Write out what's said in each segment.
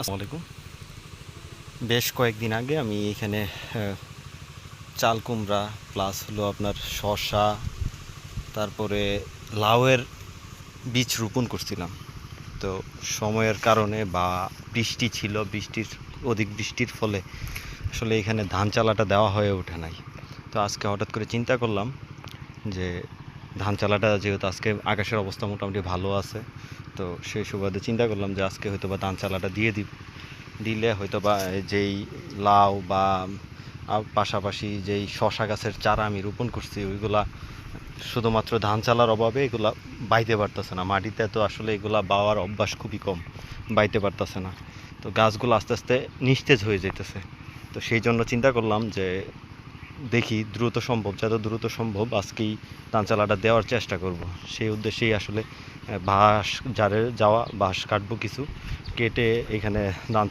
আসসালামু আলাইকুম। বেশ কয়েকদিন আগে আমি এখানে চাল কুমড়া প্লাস হলো আপনার শসা, তারপরে লাউয়ের বীজ রোপণ করছিলাম। তো সময়ের কারণে বা বৃষ্টি ছিল, বৃষ্টির, অধিক বৃষ্টির ফলে আসলে এখানে ধান চালাটা দেওয়া হয়ে ওঠে নাই। তো আজকে হঠাৎ করে চিন্তা করলাম যে ধান চালাটা যেহেতু আজকে আকাশের অবস্থা মোটামুটি ভালো আছে, তো সেই সুবাদে চিন্তা করলাম যে আজকে হয়তো বা ধান চালাটা দিয়ে দিব দিলে হয়তো বা যেই লাউ বা পাশাপাশি যেই শশা গাছের চারা আমি রোপণ করছি, ওইগুলা শুধুমাত্র ধান চালার অভাবে এগুলা বাইতে পারতেছে না। মাটিতে তো আসলে এগুলা বাওয়ার অভ্যাস খুবই কম, বাইতে পারতেছে না। তো গাছগুলো আস্তে আস্তে নিস্তেজ হয়ে যেতেছে তো সেই জন্য চিন্তা করলাম যে দেখি দ্রুত সম্ভব, যত দ্রুত সম্ভব আজকেই ধান চালাটা দেওয়ার চেষ্টা করব। সেই উদ্দেশ্যেই আসলে বাঁশ, জারে যাওয়া, বাঁশ কাটবো কিছু, কেটে এখানে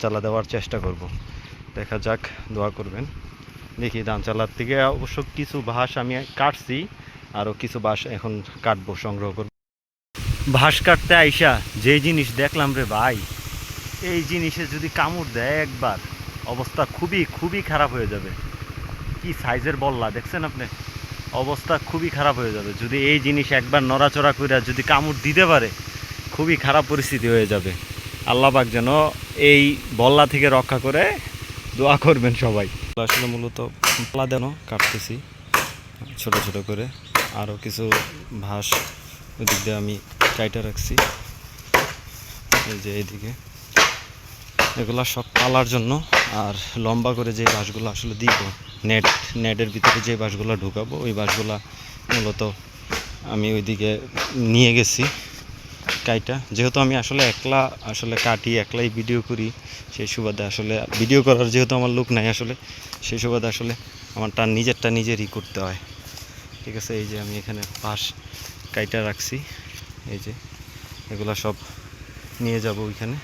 চালা দেওয়ার চেষ্টা করব। দেখা যাক, দোয়া করবেন। দেখি চালার থেকে অবশ্য কিছু বাঁশ আমি কাটছি, আরও কিছু বাঁশ এখন কাটবো, সংগ্রহ করব। বাঁশ কাটতে আইসা যে জিনিস দেখলাম রে ভাই, এই জিনিসে যদি কামড় দেয় একবার, অবস্থা খুবই খুবই খারাপ হয়ে যাবে। কি সাইজের বললা, দেখছেন আপনি? অবস্থা খুবই খারাপ হয়ে যাবে। যদি এই জিনিস একবার নড়াচড়া করে যদি কামড় দিতে পারে, খুবই খারাপ পরিস্থিতি হয়ে যাবে। আল্লাহ আল্লাহবাক যেন এই বল্লা থেকে রক্ষা করে দোয়া করবেন সবাই। আসলে মূলত পালা দেন, কাটতেছি, ছোট ছোট করে। আরও কিছু ভাস ওদিক দিয়ে আমি কাইটা রাখছি। এই যে এইদিকে। এগুলা সব পালার জন্য আর লম্বা করে যে বাঁশগুলো আসলে দিব, নেট, নেটের ভিতরে যে বাঁশগুলো ঢুকাবো, ওই বাঁশগুলা মূলত আমি ওইদিকে নিয়ে গেছি কাইটা। যেহেতু আমি আসলে একলা আসলে কাটি, একলাই ভিডিও করি, সেই সুবাদে আসলে ভিডিও করার যেহেতু আমার লোক নাই আসলে, সেই সুবাদে আসলে আমার তার নিজেরটা নিজেরই করতে হয়। ঠিক আছে, এই যে আমি এখানে পাশ কাইটা রাখছি, এই যে এগুলা সব নিয়ে যাব ওইখানে।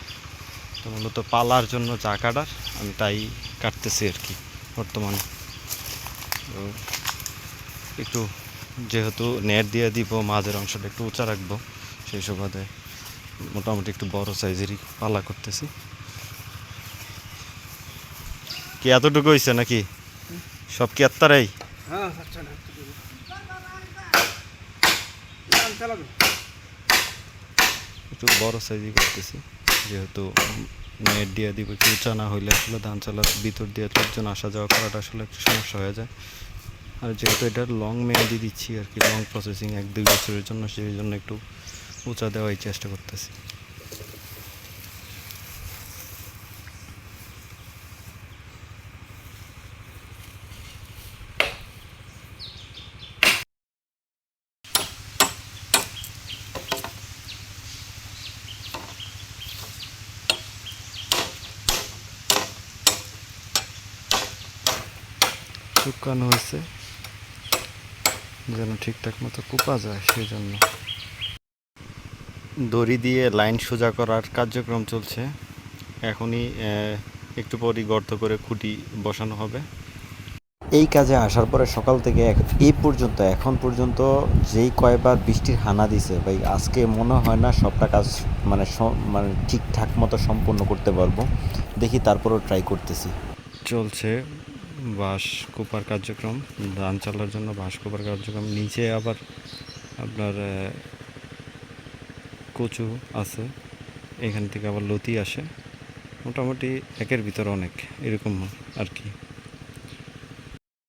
তো মূলত পালার জন্য চা কাটার আমি তাই কাটতেছি আর কি বর্তমানে। তো একটু যেহেতু নেট দিয়ে দিব মাঝের অংশটা একটু উঁচা রাখব সেই সুবাদে মোটামুটি একটু বড় সাইজেরই পালা করতেছি। কি এতটুকু হয়েছে নাকি? সব কি আত্মারাই? হ্যাঁ আচ্ছা একটু বড় সাইজই করতেছি। যেহেতু নেট দিয়ে দিব উঁচা না হইলে আসলে ধান চালার ভিতর দিয়ে লোকজন আসা যাওয়া করাটা আসলে একটু সমস্যা হয়ে যায়। আর যেহেতু এটা লং মেয়াদি দিচ্ছি আর কি লং প্রসেসিং এক দুই বছরের জন্য, সেই জন্য একটু উঁচা দেওয়ার চেষ্টা করতেছি। শুকানো হয়েছে যেন ঠিকঠাক মতো কুপা যায় সেই জন্য দড়ি দিয়ে লাইন সোজা করার কার্যক্রম চলছে। এখনই একটু পরই গর্ত করে খুঁটি বসানো হবে। এই কাজে আসার পরে সকাল থেকে এই পর্যন্ত এখন পর্যন্ত যেই কয়বার বৃষ্টির হানা দিছে ভাই আজকে মনে হয় না সবটা কাজ মানে মানে ঠিকঠাক মতো সম্পন্ন করতে পারব। দেখি তারপরও ট্রাই করতেছি। চলছে বাঁশ কোপার কার্যক্রম, ধান চালার জন্য বাঁশ কোপার কার্যক্রম, নিচে আবার আপনার কচু আছে, এখান থেকে আবার লতি আসে। মোটামুটি একের ভিতরে অনেক, এরকম আর কি।